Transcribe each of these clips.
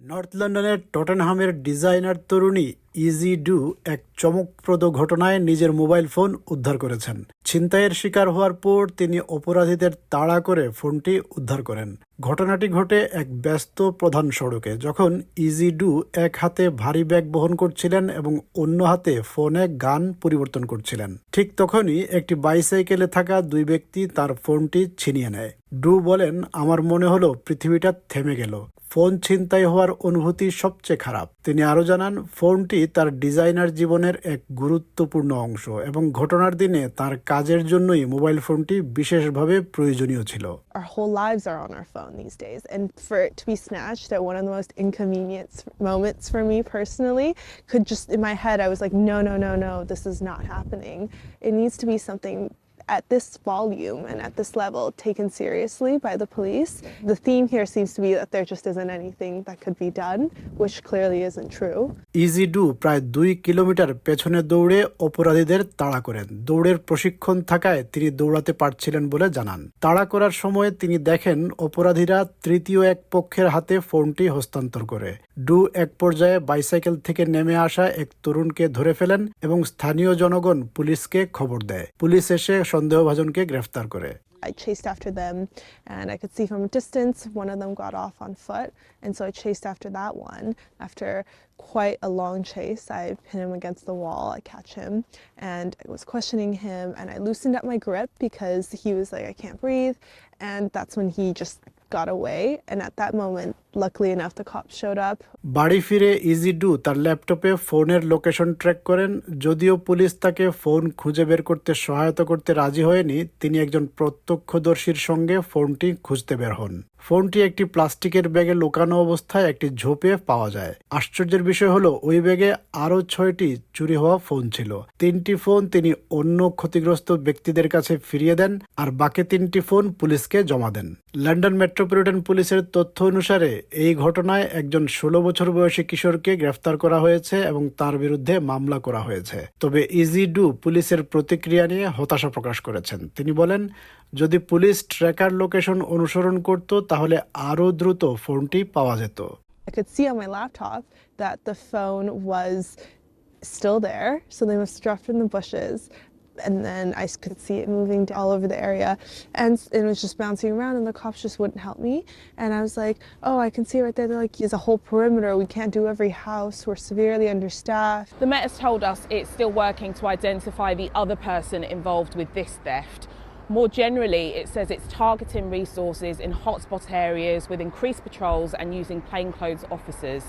North লন্ডনের টটেনহামের designer তরুণী ইজি ডু এক চমকপ্রদ ঘটনায় নিজের মোবাইল ফোন উদ্ধার করেছেন। ছিনতাইয়ের শিকার হওয়ার পর তিনি অপরাধীদের তাড়া করে ফোনটি উদ্ধার করেন। ঘটনাটি ঘটে এক ব্যস্ত প্রধান সড়কে, যখন ইজি ডু এক হাতে ভারী ব্যাগ বহন করছিলেন এবং অন্য হাতে ফোনে গান পরিবর্তন করছিলেন। ঠিক তখনই একটি বাইসাইকেলে থাকা দুই ব্যক্তি তার ফোনটি ছিনিয়ে নেয়। ডু বলেন, আমার মনে হলো পৃথিবীটা থেমে গেল। ফোন ছিনতাই হওয়ার অনুভূতি সবচেয়ে খারাপ। তিনি আরও জানান, ফোনটি তার ডিজাইনার জীবনের এক গুরুত্বপূর্ণ অংশ এবং ঘটনার দিনে তার কাজের জন্যই মোবাইল ফোনটি বিশেষভাবে প্রয়োজনীয় ছিল। Something at this volume and at this level taken seriously by the police. The theme here seems to be that there just isn't anything that could be done, which clearly isn't true. ইজি ডু প্রায় দুই kilometre পেছনে দৌড়ে অপরাধীদের তাড়া করেন দৌড়ের প্রশিক্ষণ থাকায় তিনি দৌড়াতে পারছিলেন বলে জানান তাড়া করার সময় তিনি দেখেন অপরাধীরা তৃতীয় এক পক্ষের হাতে ফোনটি হস্তান্তর করে ডু এক পর্যায়ে বাইসাইকেল থেকে নেমে আসা এক তরুণকে ধরে ফেলেন এবং স্থানীয় জনগণ পুলিশকে খবর দেয় পুলিশ এসে সন্দেহভাজনকে গ্রেফতার করে I chased after them, and I could see from a distance one of them got off on foot, and so I chased after that one. After quite a long chase, I pin him against the wall, I catch him, and I was questioning him, and I loosened up my grip because he was like, I can't breathe, and that's when he just got away. And at that moment, luckily enough, the cops showed up. বাড়ি ফিরে easy do তার ল্যাপটপে ফোনের location track করেন। যদিও police তাকে phone খুঁজে বের করতে সহায়তা করতে রাজি হয়নি তিনি একজন প্রত্যক্ষদর্শীর সঙ্গে ফোনটি খুঁজতে বের হন। ফোনটি একটি প্লাস্টিকের ব্যাগে লুকানো অবস্থায় একটি ঝোপে পাওয়া যায়। আশ্চর্যের বিষয় হলো ওই ব্যাগে আরও ছয়টি চুরি হওয়া ফোন ছিল। তিনটি ফোন তিনি অন্য ক্ষতিগ্রস্ত ব্যক্তিদের কাছে ফিরিয়ে দেন আর বাকি তিনটি ফোন পুলিশকে জমা দেন। লন্ডন মেট্রোপলিটন পুলিশের তথ্য অনুসারে এই ঘটনায় একজন ষোলো বছর বয়সী কিশোরকে গ্রেফতার করা হয়েছে এবং তার বিরুদ্ধে মামলা করা হয়েছে তবে ইজি ডু পুলিশের প্রতিক্রিয়া নিয়ে হতাশা প্রকাশ করেছেন তিনি বলেন যদি পুলিশ ট্র্যাকার লোকেশন অনুসরণ করত তাহলে আরও দ্রুত ফোনটি পাওয়া যেত I could see on my laptop that the phone was still there, so they must have dropped in the bushes. And then I could see it moving all over the area, and it was just bouncing around, and the cops just wouldn't help me. And I was like, "Oh, I can see right there. They're like, there's a whole perimeter. We can't do every house. We're severely understaffed." The Met has told us it's still working to identify the other person involved with this theft. More generally, it says it's targeting resources in hotspot areas with increased patrols and using plainclothes officers.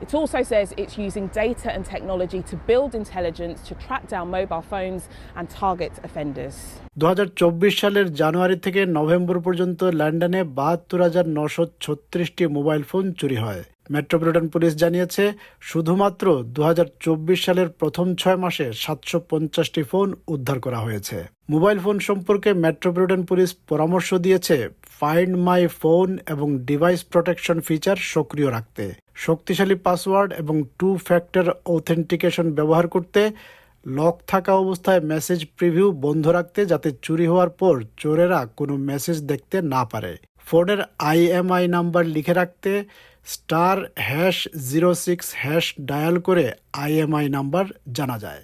It also says it's using data and technology to build intelligence to track down mobile phones and target offenders. দু সালের জানুয়ারি থেকে November পর্যন্ত লন্ডনে বাহাত্তর হাজার নশো ছত্রিশটি mobile phone চুরি হয় মেট্রোপলিটন পুলিশ জানিয়েছে, শুধুমাত্র দু হাজার চব্বিশ সালের প্রথম ছয় মাসে সাতশো পঞ্চাশটি ফোন উদ্ধার করা হয়েছে। মোবাইল ফোন সম্পর্কে মেট্রোপলিটন পুলিশ পরামর্শ দিয়েছে ফাইন্ড মাই ফোন এবং ডিভাইস প্রোটেকশন ফিচার সক্রিয় রাখতে। শক্তিশালী পাসওয়ার্ড এবং টু ফ্যাক্টর অথেন্টিকেশন ব্যবহার করতে, লক থাকা অবস্থায় মেসেজ প্রিভিউ বন্ধ রাখতে যাতে চুরি হওয়ার পর চোরেরা কোনো মেসেজ দেখতে না পারে। ফোনের আইএমআই নাম্বার লিখে রাখতে star hash zero six hash dial করে আইএমআই নাম্বার জানা যায়।